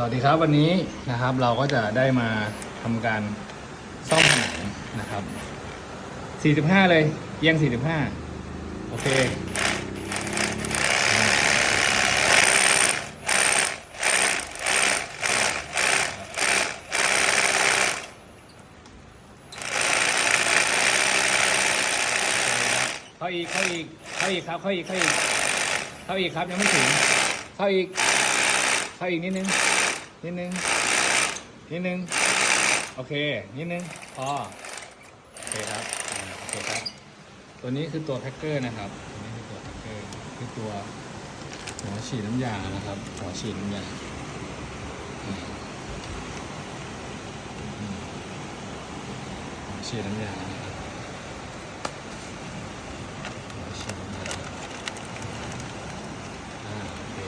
สวัสดีครับวันนี้นะครับเราก็จะได้มาทำการซ่อมผนังนะครับ 45 เลยเอียง 45 โอเค เข้าอีก เข้าอีก เข้าอีกครับ เข้าอีก เข้าอีก เข้าอีกครับยังไม่ถึง เข้าอีก เข้าอีกนิดนึง นิดนึง นิดนึง โอเค นิดนึง พอ โอเคครับอ่าโอเคครับ ตัวนี้คือตัวแพ็กเกอร์นะครับ ตัวนี้คือตัวแพ็กเกอร์ คือตัวหัวฉีดน้ำยานะครับ หัวฉีดน้ำยาอืมอืมหัวฉีดน้ำยานะครับหัวฉีดน้ำยาอ่าโอเค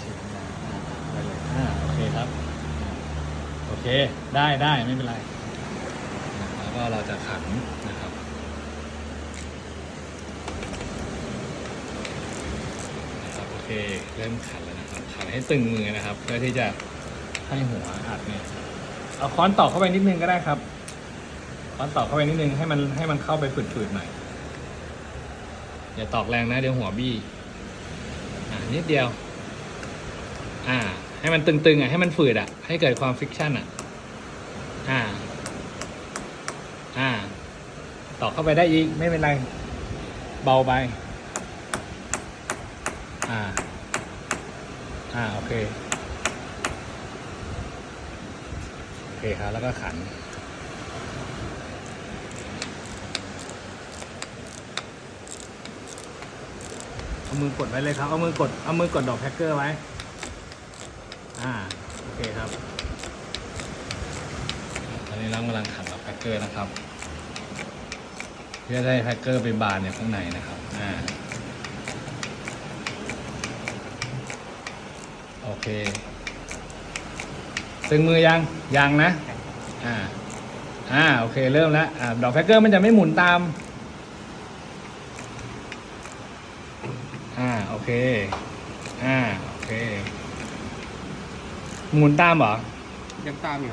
ฉีดน้ำยาอ่าไปเลยอ่าโอเคครับ โอ เค ได้ได้ไม่เป็นไร แล้วก็เราจะขันนะครับ นะครับโอเคเริ่มขันแล้วนะครับ ขันให้ตึงมือนะครับ เพื่อที่จะให้หัวอัดเนี่ย เอาค้อนตอกเข้าไปนิดนึงก็ได้ครับ ค้อนตอกเข้าไปนิดนึงให้มันให้มันเข้าไปฝืดๆหน่อย อย่าตอกแรงนะเดี๋ยวหัวบี้ อ่านิดเดียว อ่า ให้มันตึงๆอะให้มันฝืดอะ ให้เกิดความฟิกชันอะ อ่า อ่าตอกเข้าไปได้อีก ไม่เป็นไร เบาไป อ่า อ่า โอเค โอเคครับ แล้วก็ขันเอามือกดไว้เลยครับ เอามือกด เอามือกดดอกแพ็กเกอร์ไว้ อ่าโอเคครับ ตอนนี้เรากำลังขันดอกแพ็กเกอร์นะครับ เพื่อได้แพ็กเกอร์ไปบานเนี่ยข้างในนะครับอ่าโอเคตึงมือยังยังนะอ่าอ่าโอเคเริ่มแล้วอ่าดอกแพ็กเกอร์มันจะไม่หมุนตามอ่าโอเคอ่าโอเค หมุนตามเหรอ ยังตามอยู่